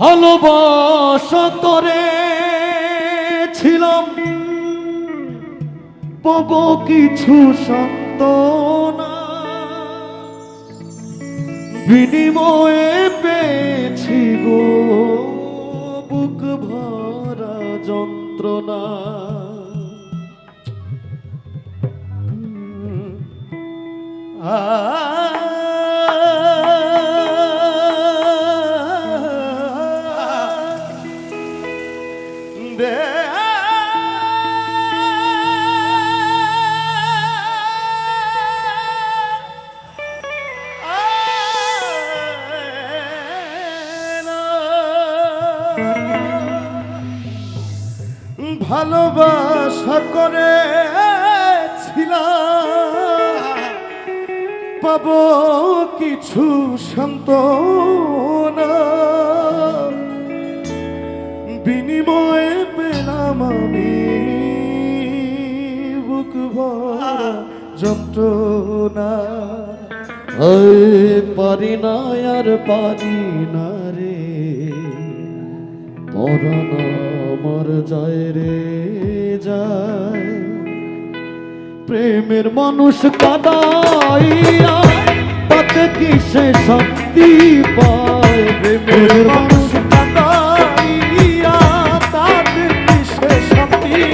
ভালোবাসা করে ছিলাম। পাব কিছু সান্ত্বনা বিনিময়ে পেয়েছি গো বুক ভরা যন্ত্রণা। ভালোবাসা করে ছিলাম পাব কিছু সান্ত্বনা। বিনিময়ে পেলাম আমি বুক ভরা যন্ত্রণা। পারি না আর পারি না রে। আমার যায় রে যায়। প্রেমের মানুষ কাদাইয়া তাতে কি সে শক্তি পায়? প্রেমের মানুষ কাদাইয়া তাতে কি সে শক্তি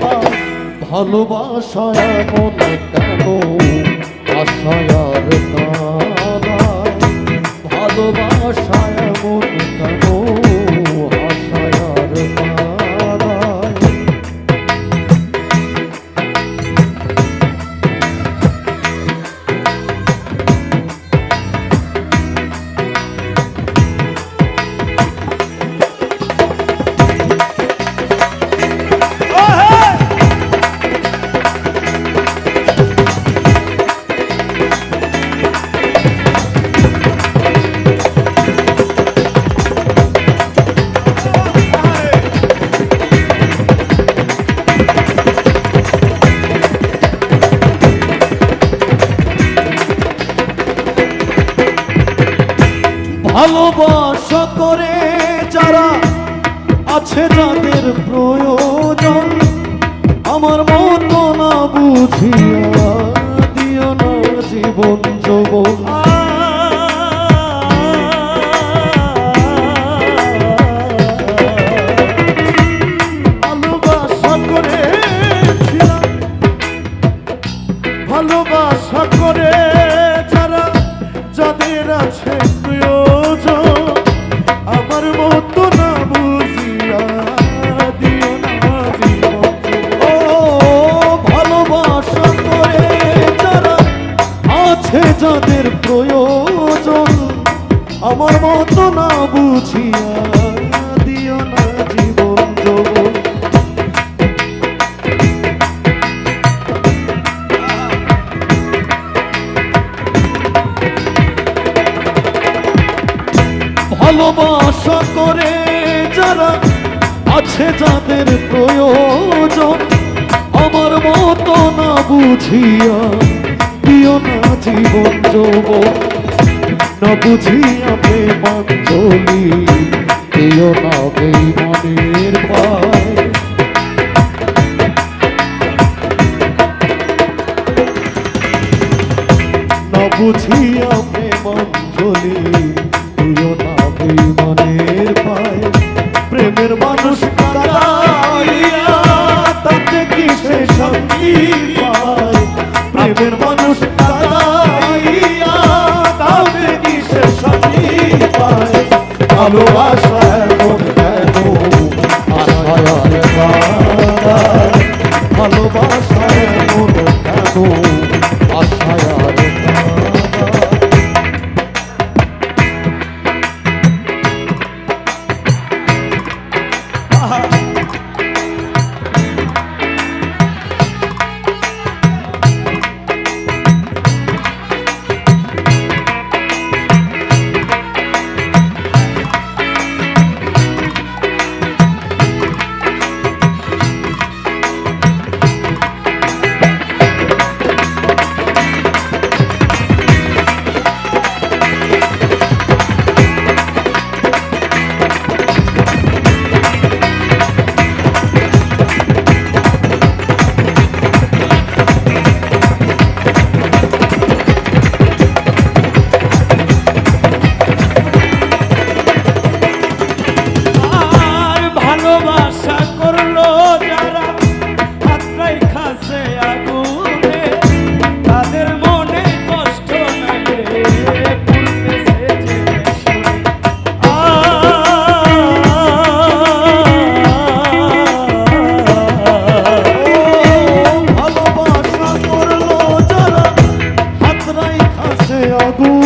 পায়? ভালোবাসায় এমন ভালোবাসা করে যারা আছে যাদের প্রয়োজন আমার মতো না যাদের প্রয়োজন, আমার মতো না বুঝিয়া দিও না জীবন ভালোবাসা করে যারা আছে যাদের প্রয়োজন, আমার মতো না বুঝিয়া দিও না জীবন যৌবন। না বুঝিয়া প্রেমাঞ্জলি দিও না বেইমানের পায়। না বুঝিয়া প্রেমাঞ্জলি দিও না বেইমানের পায়। প্রেমের মানুষ মানুষ কাদাইয়া তাতে কি সে পায়। ভালোবাসা এমন কেন আশায় ভালোবাসা এমন কেন I'll go.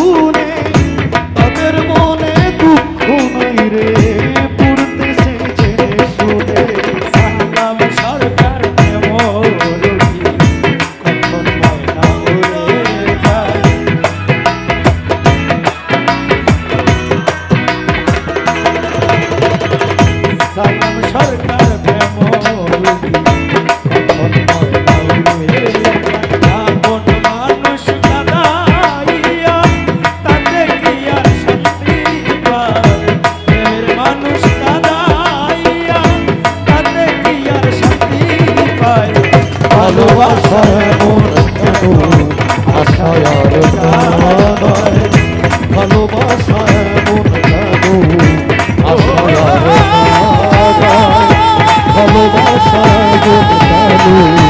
তাই ভালোবাসার মন আশায় ভালোবাসার মন আশায় ভালোবাসার মন